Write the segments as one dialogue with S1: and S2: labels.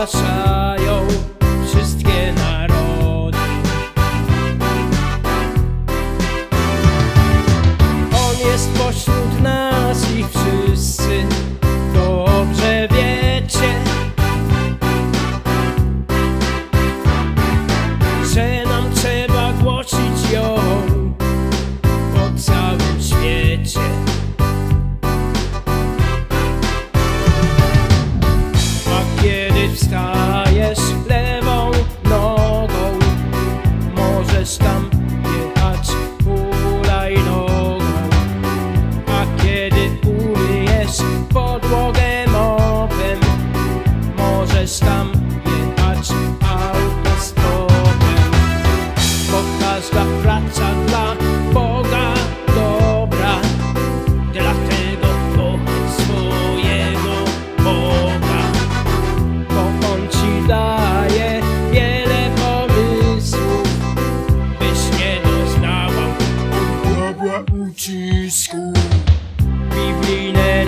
S1: płacają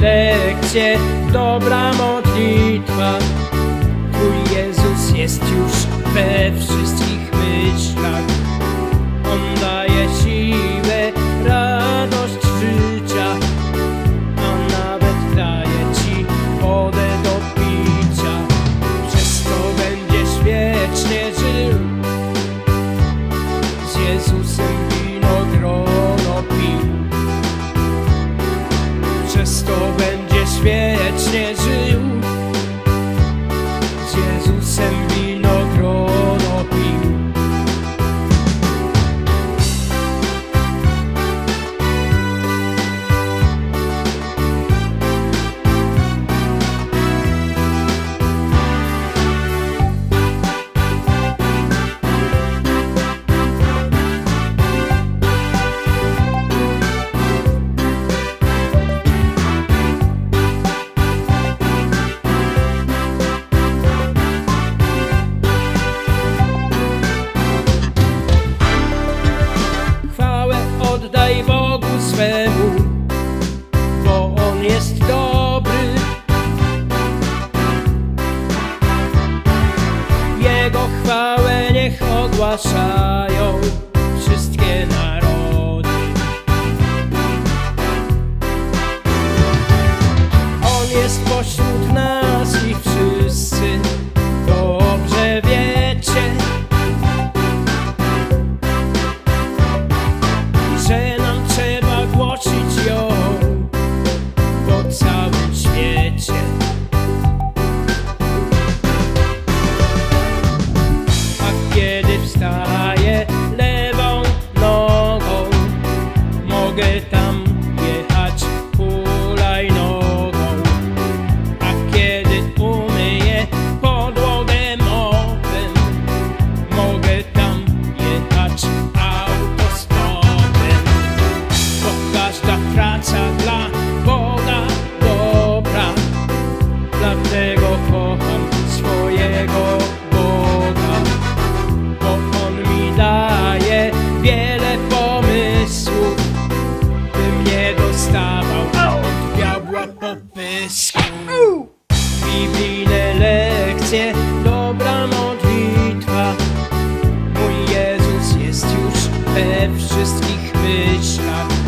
S1: serce dobra modlitwa. Twój Jezus jest już we wszystkich Jest dobry. Jego chwałę niech ogłasza. get down. we wszystkich myślach.